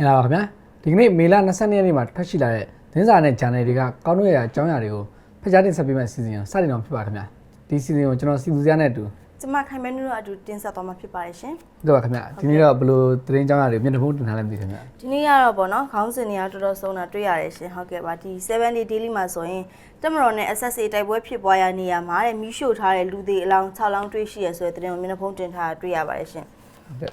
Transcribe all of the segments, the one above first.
င်္ဂလာပါခင်ဗျာဒီကနေ့မေလ22ရက်နေ့မှာထွက်ရှိလာတဲ့သတင်းစာနဲ့ channel တွေကကောင်းတို့ရအကြောင်းအရာတွေကိုဖတ်ကြားတင်ဆက်ပေးမယ့်အစီအစဉ်ကိုစတင်အောင်ဖြစ်ပါခင်ဗျာဒီအစီအစဉ်ကိုကျွန်တော်စီသူစရနဲ့အတူကျမခိုင်မဲနုတို့အတူတင်ဆက်သွားမှာဖြစ်ပါတယ်ရှင်ဟုတ်ကဲ့ပါခင်ဗျာဒီနေ့တော့ဘယ်လိုသတင်းအကြောင်းအရာတွေမျက်နှာဖုံးတင်ထားလဲမသိခင်ဗျာဒီနေ့ကတော့ပေါ့နော်ခေါင်းစဉ်တွေကတော်တော်ဆုံးတာတွေ့ရတယ်ရှင်ဟုတ်ကဲ့ပါဒီ7 day daily မှာဆိုရင်တက်မတော်နဲ့ SSA တိုက်ပွဲဖြစ်ပွားရနေရမှာတဲ့မီးရှို့ထားတဲ့လူတွေအလောင်း6လောင်းတွေ့ရှိရဆိုတဲ့သတင်းကိုမျက်နှာဖုံးတင်ထားတာတွေ့ရပါတယ်ရှင်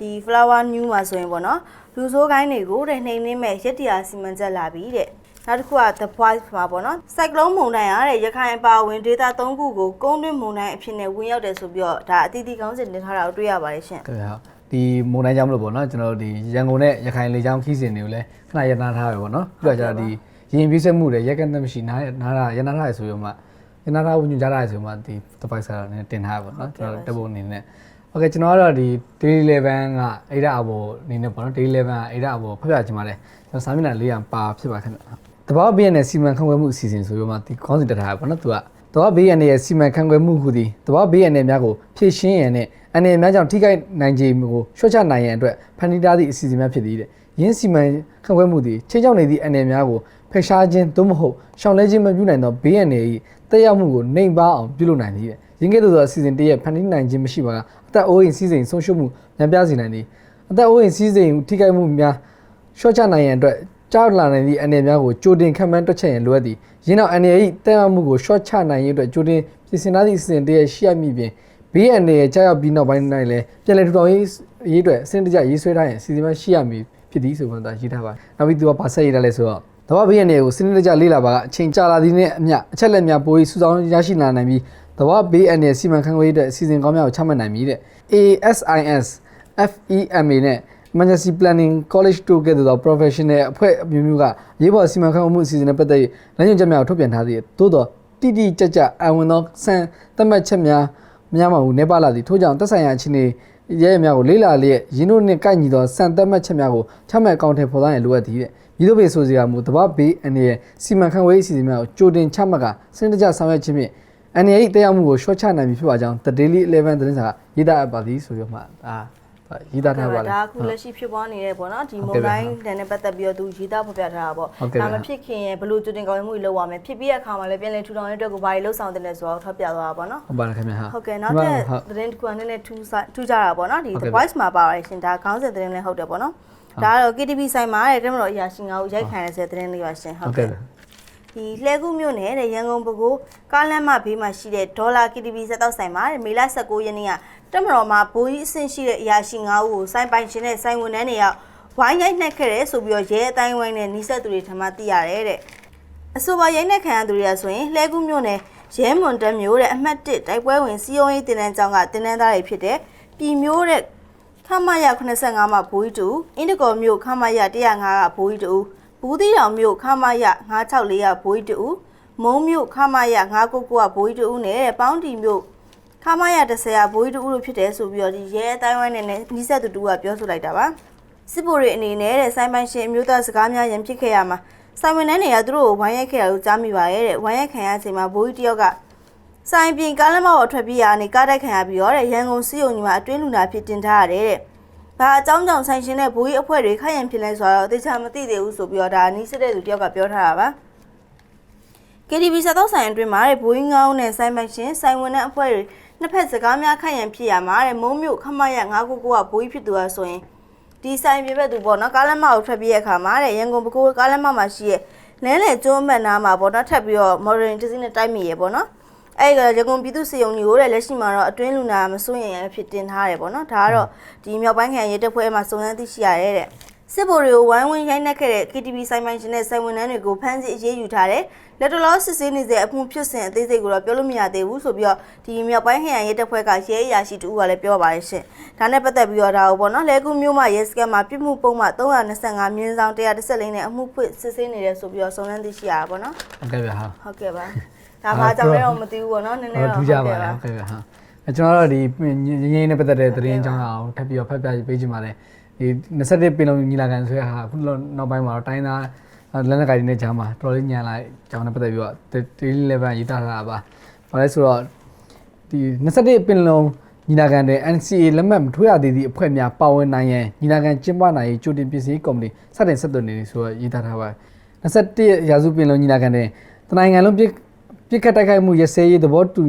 ဒီ flower new မှာဆိုရင်ပေါ့နော်လူဆိုးကိုင်းတွေကိုတဲ့နှိမ်နှင်းမဲ့ရက်တရာစီမံချက်လာပြီးတဲ့နောက်တစ်ခုက the voice မှာပေါ့နော်စိုက်ကလုန်းမုန်တိုင်းရတဲ့ရခိုင်အပါအဝင်ဒေတာ၃ခုကိုကုန်းတွင်းမုန်တိုင်းအဖြစ်နဲ့ဝင်ရောက်တယ်ဆိုပြီးတော့ဒါအတီးတီကောင်းစဉ်တင်ထားတာကိုတွေ့ရပါတယ်ရှင်ဟုတ်ကဲ့ဟုတ်ဒီမုန်တိုင်းကြောင့်မလို့ပေါ့နော်ကျွန်တော်တို့ဒီရန်ကုန်နဲ့ရခိုင်လေကြောင်းခီးစဉ်တွေကိုလည်းခဏရနာထားပဲပေါ့နော်ပြီးတော့ကျတော့ဒီရင်ပြည့်စက်မှုတွေရက်ကက်သက်မရှိနားနားတာရနာထားရဆိုရောမှရနာထားဝင်ကြတာရဆိုမှဒီတပိုက်စားတာနဲ့တင်ထားပါပေါ့နော်ကျွန်တော်တက်ဖို့အနေနဲ့ ဟုတ်ကဲ့ကျွန်တော်ကတော့ဒီ daily level ကအဲ့ဒါအဘောအနေနဲ့ပေါ့နော် daily level ကအဲ့ဒါအဘောဖတ်ပြချင်ပါတယ်ကျွန်တော်စာမျက်နှာလေးရပါဖြစ်ပါခင်ဗျတဘာဘေးနဲ့စီမံခန့်ခွဲမှုအစီအစဉ်ဆိုရောမှဒီခေါင်းစဉ်တက်ထားပါပေါ့နော်သူကတဘာဘေးရန်ရဲ့စီမံခန့်ခွဲမှုဟူသည်တဘာဘေးရန်များကိုဖြည့်ရှင်းရန်နဲ့အနေများကြောင့်ထိခိုက်နိုင်ခြေကိုရှော့ချနိုင်ရန်အတွက်ဖန်တီးထားသည့်အစီအစဉ်များဖြစ်သည်တဲ့ယင်းစီမံခန့်ခွဲမှုသည်ချင်းချောက်နေသည့်အနေများကိုဖယ်ရှားခြင်းသို့မဟုတ်ရှောင်လဲခြင်းမပြုနိုင်သောဘေးရန်၏တက်ရောက်မှုကိုနှိမ်ပါအောင်ပြုလုပ်နိုင်သည်တဲ့ ယင်းကဲ့သို့သောအစီအစဉ်တည်းရဲ့ဖန်တီးနိုင်ခြင်းမရှိပါကအသက်အိုးအိမ်စီးစိမ်ဆုံးရှုံးမှုများပြားစေနိုင်သည်အသက်အိုးအိမ်စီးစိမ်ထိခိုက်မှုများရှော့ချနိုင်ရန်အတွက်ကြောက်လာနိုင်သည့်အနေများကိုကြိုတင်ခံမှန်းတွက်ချက်ရန်လိုအပ်သည်။ယင်းနောက်အနေ၏တည်ရမှုကိုရှော့ချနိုင်ရန်အတွက်ကြိုတင်ပြင်ဆင်ထားသည့်အစီအစဉ်တည်းရှိရမည်ပြင်ဘေးအနေရဲ့ကြောက်ရောက်ပြီးနောက်ပိုင်း၌လည်းပြည်လည်ထူထောင်ရေးရေးအတွက်အစင်တကျရေးဆွဲထားရန်အစီအစဉ်မှရှိရမည်ဖြစ်သည်ဆိုမှသာရေးထားပါ။နောက်ပြီးသူကပါဆက်ရေးထားလဲဆိုတော့တဘာဘေးအနေကိုစနစ်တကျလေ့လာပါကအချိန်ကြာလာသည်နှင့်အမျှအချက်လက်များပိုပြီးစုဆောင်းရရှိလာနိုင်ပြီး တဘာဘေးအနေစီမံခန့်ခွဲရေးအတွက်အစီအစဉ်ကောင်းများကိုချမှတ်နိုင်မည်တဲ့ ASIS FEMA နဲ့ Emergency Planning College တို့ကဲ့သို့သော professional အဖွဲ့အမျိုးမျိုးကရေးပေါ်စီမံခန့်ခွဲမှုအစီအစဉ်နဲ့ပတ်သက်ပြီးလမ်းညွှန်ချက်များကိုထုတ်ပြန်ထားသည်သို့သောတိတိကျကျအဝင်သောစံသတ်မှတ်ချက်များများမှာဘူးနေပါလာသည်ထို့ကြောင့်သက်ဆိုင်ရာအခြေအနေရဲရဲများကိုလေးလာလျက်ရင်းတို့နှင့်ကိုက်ညီသောစံသတ်မှတ်ချက်များကိုချမှတ်အကောင့်ထဲပေါ်သားရန်လိုအပ်သည်တဲ့မိတို့ပေဆိုစီကမူတဘာဘေးအနေနဲ့စီမံခန့်ခွဲရေးအစီအစဉ်များကိုကြိုတင်ချမှတ်ကစနစ်တကျဆောင်ရွက်ခြင်းဖြင့် အနေ၏တရားမှုကိုရှော့ချနိုင်ပြီဖြစ်ပါကြောင်း The Daily 11သတင်းစာကရေးသားအပ်ပါသည်ဆိုပြီးမှဒါရေးသားထားပါလေဒါအခုလက်ရှိဖြစ်ပွားနေတဲ့ပေါ့နော်ဒီဟုတ်မုကဲ့န်ပါတိုင်းတန်နဲ့ပတ်သက်ပြီးတော့သူရေးသားဖော်ပြထားတာပေါ့ဟုတ်ကဲ့ပါဒါမဖြစ်ခင်ရဲ့ဘလို့ကြိုတင်ကောင်းမှုတွေလုပ်ရမယ်ဖြစ်ပြီးတဲ့အခါမှာလည်းပြန်လည်ထူထောင်ရေးအတွက်ကိုဘာတွေလှုပ်ဆောင်တင်လဲဆိုတော့ထောက်ပြသွားတာပေါ့နော်ဟုတ်ပါတယ်ခင်ဗျာဟုတ်ကဲ့နောက်ထပ်ဟုတ်သတင်းတစ်ခုကနည်းနည်းထူးဆန်းထူးခြားတာပေါ့နော်ဒီဟုတ်ကဲ့ The Voice မှာပါရရှင်ဒါခေါင်းစဉ်သတင်းလည်းဟုတ်တယ်ပေါ့နော်ဒါကတော့ KTV ဆိုင်မှာတဲ့တမတော်အရာရှင်ငါ့ကိုရိုက်ခံရတဲ့သတင်းလေးပါရှင်ဟုဟုတ်တ်ကဲ့ကဲ့ ဒီလှဲကူးမြို့နယ်တဲ့ရန်ကုန်ပကိုးကားလမ်းမဘေးမှာရှိတဲ့ဒေါ်လာ KTV စက်တော့ဆိုင်မှာတဲ့မေလ19ရက်နေ့ကတမတော်မှာဘိုးကြီးအဆင့်ရှိတဲ့အရာရှင်ငါ့ကိုစိုင်းပိုင်ရှင်နဲ့စိုင်းဝန်ထမ်းတွေကဝိုင်းရိုက်နှက်ခဲ့တယ်ဆိုပြီးတော့ရဲအတိုင်းဝိုင်းနဲ့နှိစက်သူတွေထံမှသိရတယ်တဲ့အဆိုပါရိုက်နှက်ခံရသူတွေကဆိုရင်လှဲကူးမြို့နယ်ရဲမွန်တက်မျိုးတဲ့အမှတ်1တိုက်ပွဲဝင်စီယုံရေးတင်နန်းကျောင်းကတင်နန်းသားတွေဖြစ်တဲ့ပြည်မျိုးတဲ့ခမရ85မှာဘူကြီးတူအင်းတကော်မြို့ခမရ105ကဘူကြီးတူ ဘူးသီးတောင်မြို့ခမရ964ကဘူကြီးတူမုံမြို့ခမရ999ကဘူကြီးတူနဲ့တဲ့ပေါင်းတီမြို့ခမရ10ကဘူကြီးတူလို့ဖြစ်တယ်ဆိုပြီးတော့ဒီရဲအတိုင်းဝိုင်းနဲ့နီးစပ်သူတူကပြောဆိုလိုက်တာပါစစ်ဗိုလ်တွေအနေနဲ့တဲ့ဆိုင်ပိုင်ရှင်အမျိုးသားစကားများရန်ဖြစ်ခဲ့ရမှာဆိုင်ဝင်နှန်းတွေကသူတို့ကိုဝိုင်းရိုက်ခဲ့တာကိုကြားမိပါရဲ့တဲ့ဝိုင်းရိုက်ခံရချိန်မှာဘိုးကြီးတယောက်ကဆိုင်ပြင်ကားလမ်းမပေါ်ထွက်ပြေးရကနေကားတိုက်ခံရပြီးတော့တဲ့ရန်ကုန်စီးုံကြီးမှာအတွင်းလူနာဖြစ်တင်ထားရတ ယ်တဲ့။ဘာအကြောင်းကြောင့်ဆိုင်ရှင်တဲ့ဘိုးကြီးအဖွဲ့တွေခိုက်ရန်ဖြစ်လဲဆိုတော့အသေးချာမသိသေးဘူးဆိုပြီးတော့ဒါနီးစတဲ့သူတယောက်ကပြောထားတာပါ။ KTV စတော့ဆိုင်အတွင်းမှာတဲ့ဘိုးကြီးငောင်းနဲ့ဆိုင်ပိုင်ရှင်ဆိုင်ဝင်တဲ့အဖွဲ့တွေနှစ်ဖက်စကားများခိုက်ရန်ဖြစ်ရမှာတဲ့မုံမြို့ခမရ999ကဘိုးကြီးဖြစ်သူဟာဆိုရင်ဒီဆိုင်ပြဘက်သူပေါ့နော်ကားလမ်းမကိုထွက်ပြီးရခါမှာတဲ့ရန်ကုန်ပကိုးကားလမ်းမမှာရှိရဲ့လမ်းလေကျွန်းမက်နားမှာပေါ့နော်ထပ်ပြီးတော့ modern တစ်စီးနဲ့တိုက်မိရပေါ့နော် အဲ့ကရန်ကုန်ပြည်သူစေယုံကြီးကိုတဲ့လက်ရှိမှာတော့အတွင်းလူနာမစိုးရင်ရဖြစ်တင်ထားတယ်ပေါ့နော်ဒါကတော့ဒီမြောက်ပိုင်းခံရဲတပ်ဖွဲ့မှာစုံစမ်းသိရှိရတယ်တဲ့စစ်ဗိုလ်တွေကိုဝိုင်းဝန်းရိုက်နှက်ခဲ့တဲ့ KTV ဆိုင်ပိုင်ရှင်နဲ့ဆိုင်ဝန်ထမ်းတွေကိုဖမ်းဆီးအရေးယူထားတယ်လက်တော်လောစစ်ဆေးနေတဲ့အမှုဖြစ်စဉ်အသေးစိတ်ကိုတော့ပြောလို့မရသေးဘူးဆိုပြီးတော့ဒီမြောက်ပိုင်းခရိုင်ရဲတပ်ဖွဲ့ကရဲအရာရှိတူကလည်းပြောပါတယ်ရှင်ဒါနဲ့ပတ်သက်ပြီးတော့ဒါကိုပေါ့နော်လဲကူမျိုးမှရဲစခန်းမှာပြစ်မှုပုံမှ325မြင်းဆောင်114နဲ့အမှုဖွင့်စစ်ဆေးနေတယ်ဆိုပြီးတော့စုံစမ်းသိရှိရတာပေါ့နော်ဟုတ်ကဲ့ဗျာဟာဟုတ်ကဲ့ပါ ဒါမှကြောင့်လည်းတော့မသိဘူးပေါ့နော်နည်းနည်းဟုတ်တော့ထူးကြပါလားဟုတ်ကဲ့ဗျာဟာအဲကျွန်တော်တို့ဒီငင်းငင်းနဲ့ပတ်သက်တဲ့သတင်းအကြောင်းအောင်ထပ်ပြီးတော့ဖတ်ပြပေးချင်ပါတယ်ဒီ27ပင်လုံးညီလာခံဆိုရဟာအခုနောက်ပိုင်းမှာတော့တိုင်းသားလက်နက်ကိုင်တွေနဲ့ဂျာမှာတော်လေးညံလာကြောင်းနဲ့ပတ်သက်ပြီးတော့ daily level ရေးသားထားတာပါဘာလဲဆိုတော့ဒီ27ပင်လုံးညီလာခံတွင် NCA လက်မှတ်မထိုးရသေးသည့်အဖွဲ့များပါဝင်နိုင်ရန်ညီလာခံကျင်းပနိုင်ရေးကြိုတင်ပြင်ဆင်ရေးကော်မတီစတင်ဆက်သွယ်နေတယ်ဆိုတော့ရေးသားထားပါတယ်21ရာစုပင်လုံညီလာခံတွင်တနိုင်ငံလုံးပြစ် ပြစ်ခတ်တိုက်ခိုက်မှုရစဲရေးသဘောတူ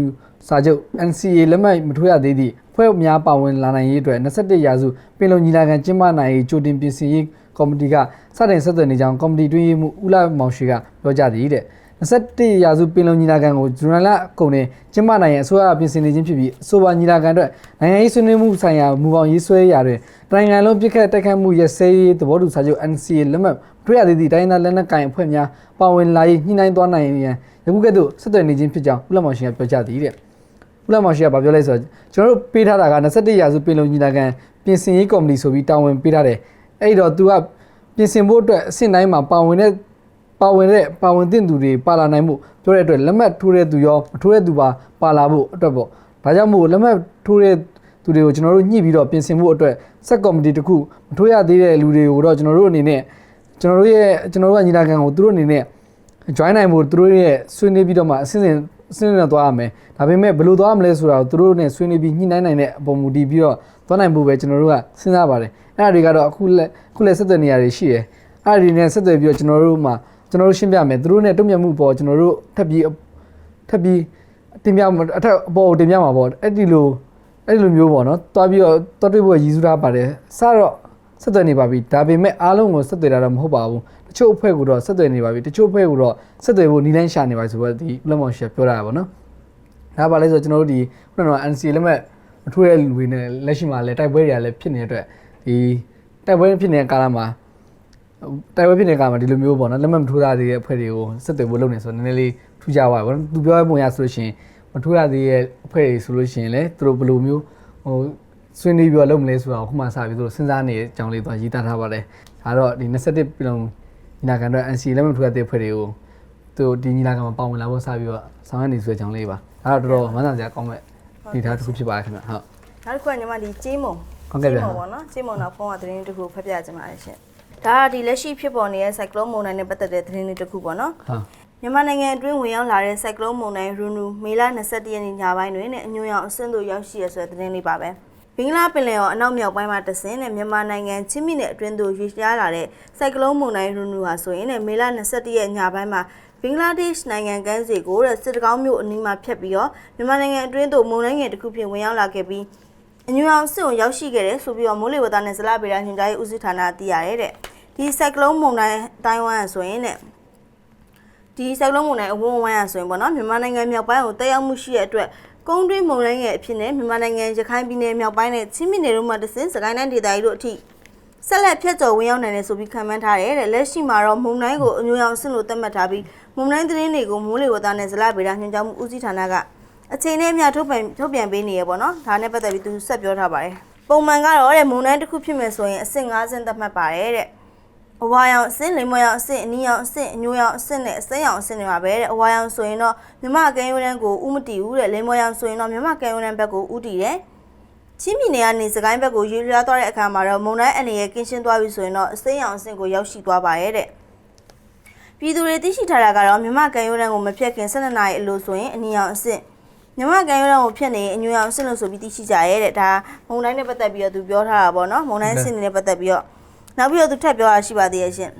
စာချုပ် NCA လက်မှတ်မထိုးရသေးသည့်အဖွဲ့များပါဝင်လာနိုင်ရေးအတွက်21ရာစုပင်လုံညီလာခံကျင်းပနိုင်ရေးကြိုတင်ပြင်ဆင်ရေးကော်မတီကစတင်ဆက်သွယ်နေကြောင်းကော်မတီတွင်းရေးမှူးဦးလာမောင်ရှိကပြောကြားသည်တဲ့21ရာစုပင်လုံညီလာခံကိုဇွန်လအကုန်နဲ့ကျင်းပနိုင်ရန်အစိုးရပြင်ဆင်နေခြင်းဖြစ်ပြီးအဆိုပါညီလာခံအတွက်နိုင်ငံရေးဆွေးနွေးမှုဆိုင်ရာမူပေါင်းရေးဆွဲရာတွင်တိုင်းနိုင်ငံလုံးပြစ်ခတ်တိုက်ခတ်မှုရစဲရေးသဘောတူစာချုပ် NCA လက်မှတ် တွေ့ရသေးသည့်တိုင်းဒေသလက်နက်ကိုင်အဖွဲ့များပါဝင်လာရေးညှိနှိုင်းသွားနိုင်ရန်ယခုကဲ့သို့ဆက်သွယ်နေခြင်းဖြစ်ကြောင်းဦးလမောင်ရှင်ကပြောကြားသည်တဲ့ဦးလာမောင်ရှိကဘာပြောလဲဆိုတော့ကျွန်တော်တို့ပေးထားတာက21ရာစုပင်လုံညီလာခံပြင်ဆင်ရေးကော်မတီဆိုပြီးတာဝန်ပေးထားတယ်အဲ့တော့ तू ကပြင်ဆင်ဖို့အတွက်အဆင့်တိုင်းမှာပါဝင်တဲ့ပါဝင်တဲ့ပါဝင်တဲ့သူတွေပါလာနိုင်မှုပြောတဲ့အတွက်လက်မှတ်ထိုးတဲ့သူရောမထိုးတဲ့သူပါပါလာဖို့အတွက်ပေါ့ဒါကြောင့်မို့လက်မှတ်ထိုးတဲ့သူတွေကိုကျွန်တော်တို့ညှိပြီးတော့ပြင်ဆင်ဖို့အတွက်စက်ကော်မတီတစ်ခုမထိုးရသေးတဲ့လူတွေကိုတော့ကျွန်တော်တို့အနေနဲ့ ကျွန်တော်တို့ရဲ့ကျွန်တော်တို့ကညီလာခံကိုသူတို့အနေနဲ့ join နိုင်ဖို့သူတို့ရဲ့ဆွေးနွေးပြီးတော့မှအစဉ်စဉ်အစဉ်စဉ်သွားရမယ်ဒါပေမဲ့ဘယ်လိုသွားရမလဲဆိုတာကိုသူတို့နဲ့ဆွေးနွေးပြီးညှိနှိုင်းနိုင်တဲ့အပေါ်မူတည်ပြီးတော့သွားနိုင်ဖို့ပဲကျွန်တော်တို့ကစဉ်းစားပါတယ်အဲ့ဒါတွေကတော့အခုလက်အခုလက်ဆက်သွယ်နေရာတွေရှိတယ်အဲ့ဒါတွေနဲ့ဆက်သွယ်ပြီးတော့ကျွန်တော်တို့မှကျွန်တော်တို့ရှင်းပြမယ်သူတို့နဲ့တုံ့ပြန်မှုပေါ်ကျွန်တော်တို့ထပ်ပြီးထပ်ပြီးတင်ပြမှာအထက်အပေါ်ကိုတင်ပြမှာပေါ့အဲ့ဒီလိုအဲ့ဒီလိုမျိုးပေါ့နော်သွားပြီးတော့သွားတွေ့ဖို့ရည်စူးထားပါတယ်စတော့ ဆက်သွယ်နေပါပြီဒါပေမဲ့အားလုံးကိုဆက်သွယ်တာတော့မဟုတ်ပါဘူးတချို့အဖွဲ့ကတော့ဆက်သွယ်နေပါပြီတချို့အဖွဲ့ကတော့ဆက်သွယ်ဖို့နီးလန်းရှာနေပါပြီဆိုတော့ဒီဥလမောင်ရှက်ပြောတာပါနော်ဒါပါလဲဆိုတော့ကျွန်တော်တို့ဒီခုနက NC လက်မှတ်မထိုးတဲ့လူတွေနဲ့လက်ရှိမှာလည်းတိုက်ပွဲတွေကလည်းဖြစ်နေတဲ့အတွက်ဒီတိုက်ပွဲဖြစ်နေတဲ့ကာလမှာတိုက်ပွဲဖြစ်နေတဲ့ကာလမှာဒီလိုမျိုးပေါ့နော်လက်မှတ်မထိုးရသေးတဲ့အဖွဲ့တွေကိုဆက်သွယ်ဖို့လုပ်နေဆိုတော့နည်းနည်းလေးထူးခြားပါဘောနော်သူပြောရပုံရဆိုလို့ရှိရင်မထိုးရသေးတဲ့အဖွဲ့တွေဆိုလို့ရှိရင်လည်းသူတို့ဘယ်လိုမျိုးဟို ဆွေးနွေးပြီးတော့လုပ်မလဲဆိုတော့ခုမှစပြီးသူတို့စဉ်းစားနေတဲ့အကြောင်းလေးသွားရေးသားထားပါတယ်ဒါတော့ဒီ21ပြည်လုံးညီလာခံအတွက် NC လက်မှတ်ထိုးရတဲ့ဖွဲ့တွေကိုသူတို့ဒီညီလာခံမှာပါဝင်လာဖို့စပြီးတော့ဆောင်ရွက်နေဆိုတဲ့အကြောင်းလေးပါဒါတော့တော်တော်မဆန်စရာကောင်းမဲ့ဒီထားတစ်ခုဖြစ်ပါတယ်ခင်ဗျဟုတ်နောက်တစ်ခုကညီမဒီကြေးမုံဟုတ်ကဲ့ဗျာကြေးမုံပေါ့နော်ကြေးမုံတော့ဖုန်းကသတင်းတစ်ခုဖတ်ပြချင်ပါတယ်ရှင်ဒါကဒီလက်ရှိဖြစ်ပေါ်နေတဲ့ cyclone မုန်တိုင်းနဲ့ပတ်သက်တဲ့သတင်းလေးတစ်ခုပေါ့နော်ဟုတ်မြန်မာနိုင်ငံအတွင်းဝင်ရောက်လာတဲ့ cyclone မုန်တိုင်းရူနူမေလ22ရက်နေ့ညပိုင်းတွင်နဲ့အညွန့်ရောင်အဆင့်သို့ရောက်ရှိရဆိုတဲ့သတင်းလေးပါပဲ ဘင်္ဂလားပင်လယ်အော်အနောက်မြောက်ပိုင်းမှာတဆင်းနဲ့မြန်မာနိုင်ငံချင်းမြစ်နယ်အတွင်းသို့ရွေ့လျားလာတဲ့ cyclone မုန်တိုင်းရူနူဟာဆိုရင်လည်းမေလ22ရက်ညပိုင်းမှာဘင်္ဂလားဒေ့ရှ်နိုင်ငံကမ်းခြေကိုတဲ့စစ်တကောင်းမြို့အနီးမှာဖြတ်ပြီးတော့မြန်မာနိုင်ငံအတွင်းသို့မုန်တိုင်းငယ်တစ်ခုဖြင့်ဝင်ရောက်လာခဲ့ပြီးအညွန့်အောင်စစ်ကိုရောက်ရှိခဲ့တယ်ဆိုပြီးတော့မိုးလေဝသနဲ့ဇလဗေဒညွှန်ကြားရေးဦးစီးဌာနသိရတယ်တဲ့ဒီ cyclone မုန်တိုင်းတိုင်းဝမ်ဆိုရင်တဲ့ဒီစိုက်လုံးမုန်တိုင်းအဝန်းဝန်းရဆိုရင်ပေါ့နော်မြန်မာနိုင်ငံမြောက်ပိုင်းကိုတက်ရောက်မှုရှိတဲ့အတွက် ကုန်းတွင်းမုန်တိုင်းရဲ့အဖြစ်နဲ့မြန်မာနိုင်ငံရခိုင်ပြည်နယ်မြောက်ပိုင်းနဲ့ချင်းပြည်နယ်တို့မှာတဆင်းစကိုင်းတိုင်းဒေသကြီးတို့အထိဆက်လက်ဖြတ်ကျော်ဝင်ရောက်နိုင်တယ်ဆိုပြီးခံမှန်းထားတယ်တဲ့လက်ရှိမှာတော့မုန်တိုင်းကိုအညွှန်းအောင်ဆင့်လို့သတ်မှတ်ထားပြီးမုန်တိုင်းသတင်းတွေကိုမိုးလေဝသနဲ့ဇလဗေဒညွှန်ကြားမှုဦးစီးဌာနကအချိန်နဲ့အမျှထုတ်ပြန်ထုတ်ပြန်ပေးနေရပေါ့နော်ဒါနဲ့ပတ်သက်ပြီးသူဆက်ပြောထားပါတယ်ပုံမှန်ကတော့တဲ့မုန်တိုင်းတစ်ခုဖြစ်မယ်ဆိုရင်အဆင့်၅ဆင့်သတ်မှတ်ပါတယ်တဲ့ အဝါရောင်အဆင့်လိမ္မော်ရောင်အဆင့်အနီရောင်အဆင့်အညိုရောင်အဆင့်နဲ့အစိမ်းရောင်အဆင့်တွေပါပဲတဲ့အဝါရောင်ဆိုရင်တော့မြမကဲရိုးတန်းကိုဥမတီဘူးတဲ့လိမ္မော်ရောင်ဆိုရင်တော့မြမကဲရိုးတန်းဘက်ကိုဥတီတယ်ချင်းပြည်နယ်ကနေစကိုင်းဘက်ကိုရွေလျားသွားတဲ့အခါမှာတော့မုံတိုင်းအနေရဲ့ကင်းရှင်းသွားပြီဆိုရင်တော့အစိမ်းရောင်အဆင့်ကိုရောက်ရှိသွားပါရဲ့တဲ့ပြည်သူတွေသိရှိထားတာကတော့မြမကဲရိုးတန်းကိုမဖြတ်ခင်12နာရီအလိုဆိုရင်အနီရောင်အဆင့်မြမကံရိုးတန်းကိုဖြတ်နေရင်အညွှန်ရောင်အဆင့်လို့ဆိုပြီးသိရှိကြရဲတဲ့ဒါမုံတိုင်းနဲ့ပတ်သက်ပြီးတော့သူပြောထားတာပေါ့နော်မုံတိုင်းအဆင့်တွေနဲ့ပတ်သက်ပြီးတော့ နောက်ပြီးတော့သူထပ်ပြောတာရှိပါသေးရဲ့ရှင်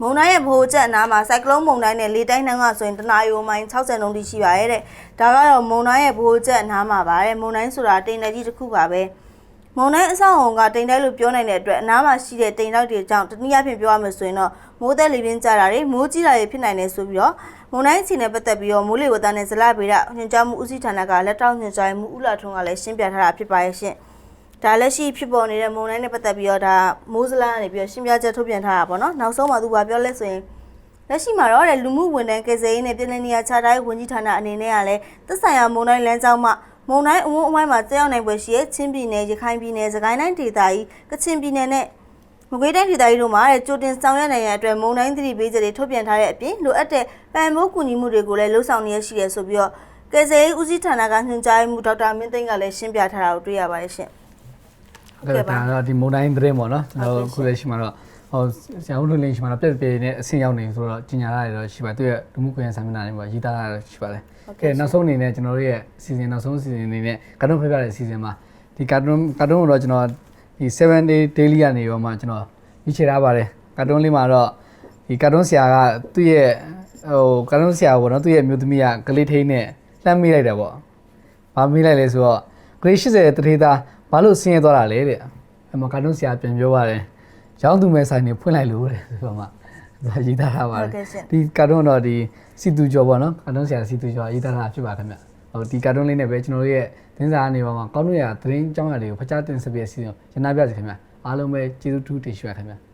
မုန်တိုင်းရဲ့ဗဟိုချက်အနားမှာစိုက်ကလုန်းမုန်တိုင်းနဲ့လေတိုင်းနှောင်းကဆိုရင်တနအီမိုင်60လုံးတိရှိပါရဲ့တဲ့ဒါကတော့မုန်တိုင်းရဲ့ဗဟိုချက်အနားမှာပါတဲ့မုန်တိုင်းဆိုတာတိမ်နယ်ကြီးတစ်ခုပါပဲမုန်တိုင်းအဆောက်အုံကတိမ်တိုင်းလို့ပြောနိုင်တဲ့အတွက်အနားမှာရှိတဲ့တိမ်တောက်တွေကြောင့်တနည်းအားဖြင့်ပြောရမယ်ဆိုရင်တော့မိုးသက်လေပြင်းကြတာတွေမိုးကြီးတာတွေဖြစ်နိုင်တယ်ဆိုပြီးတော့မုန်တိုင်းအခြေအနေပတ်သက်ပြီးတော့မိုးလေဝသနဲ့ဇလဗေဒညွှန်ကြားမှုဦးစီးဌာနကလက်ထောက်ညွှန်ကြားမှုဦးလာထွန်းကလည်းရှင်းပြထားတာဖြစ်ပါရဲ့ရှင် ဒါလက်ရှိဖြစ်ပေါ်နေတဲ့မုန်တိုင်းနဲ့ပတ်သက်ပြီးတော့ဒါမိုးစလားကနေပြီးတော့ရှင်းပြချက်ထုတ်ပြန်ထားတာပေါ့နော်နောက်ဆုံးမှာသူကပြောလဲဆိုရင်လက်ရှိမှာတော့တဲ့လူမှုဝန်ထမ်းကယ်ဆယ်ရေးနဲ့ပြည်내နေရာခြားတိုင်းဝန်ကြီးဌာနအနေနဲ့ကလည်းသက်ဆိုင်ရာမုန်တိုင်းလမ်းကြောင်းမှာမုန်တိုင်းအဝန်းအဝိုင်းမှာကြောက်နိုင်ပွဲရှိရဲ့ချင်းပြည်နယ်ရခိုင်ပြည်နယ်စကိုင်းတိုင်းဒေသကြီးကချင်ပြည်နယ်နဲ့မကွေးတိုင်းဒေသကြီးတို့မှာတဲ့ကြိုတင်ဆောင်ရွက်နိုင်ရတဲ့အတွက်မုန်တိုင်းသတိပေးချက်တွေထုတ်ပြန်ထားတဲ့အပြင်လိုအပ်တဲ့ပံ့ပိုးကူညီမှုတွေကိုလည်းလှုပ်ဆောင်နေရရှိရဆိုပြီးတော့ကယ်ဆယ်ရေးဦးစီးဌာနကညွှန်ကြားရေးမှူးဒေါက်တာမင်းသိန်းကလည်းရှင်းပြထားတာကိုတွေ့ရပါတယ်ရှင် ဟုတ်ကဲ့ဒါတော့ဒီမုန်တိုင်းသတင်းပေါ့နော်ကျွန်တော်တို့အခုလက်ရှိမှာတော့မဟိုဆရာဦးလူလင်းရှိမှာတော့ပြက်ပြက်နဲ့အဆင့်ရောက်နေဆိုတော့ကြီးညာရတယ်တော့ရှိပါသူရဲ့လူမှုကွန်ရက်စာမျက်နှာတွေမှာရေးသားတာတော့ရှိပါတယ်ကဲနောက်ဆုံးအနေနဲ့ကျွန်တော်တို့ရဲ့အစီအစဉ်နောက်ဆုံးအစီအစဉ်အနေနဲ့ကာတွန်းဖက်ပြတဲ့အစီအစဉ်မှာဒီကာတွန်းကာတွန်းကိုတော့ကျွန်တော်ဒီ7 day daily ကနေရောမှကျွန်တော်ရေးချထားပါတယ်ကာတွန်းလေးမှာတော့ဒီကာတွန်းဆရာကသူ့ရဲ့ဟိုကာတွန်းဆရာပေါ့နော်သူ့ရဲ့အမျိုးသမီးကကလေးထိန်းနဲ့လှမ်းမိလိုက်တယ်ပေါ့။ဘာမေးလိုက်လဲဆိုတော့ grade 80တထေးသား ဘာလို့ဆင်းရဲသွားတာလဲတဲ့။အမကာတွန်းဆရာပြန်ပြောပါတယ်။ရောင်းသူမဲ့ဆိုင်နေဖွင့်လိုက်လို့တဲ့ဆိုတော့မှဒါရေးသားထားပါတဟုတ်ယ်ကဲ့ရှင်။ဒီကာတွန်းတော့ဒီစီတူကျော်ပေါ့နော်။ကာတွန်းဆရာစီတူကျော်ရေးသားထားတာဖြစ်ပါခင်ဗျ။ဟိုဒီကာတွန်းလေးနဲ့ပဲကျွန်တော်တို့ရဲ့သတင်းစာအနေပါမှာကောင်းလို့ရသတင်းကြောင်းရတွေကိုဖျားတင်ဆက်ပြစီစဉ်ရနာပြစီခင်ဗျ။အားလုံးပဲကျေးဇူးတူတင်ရှိပါခင်ဗျ။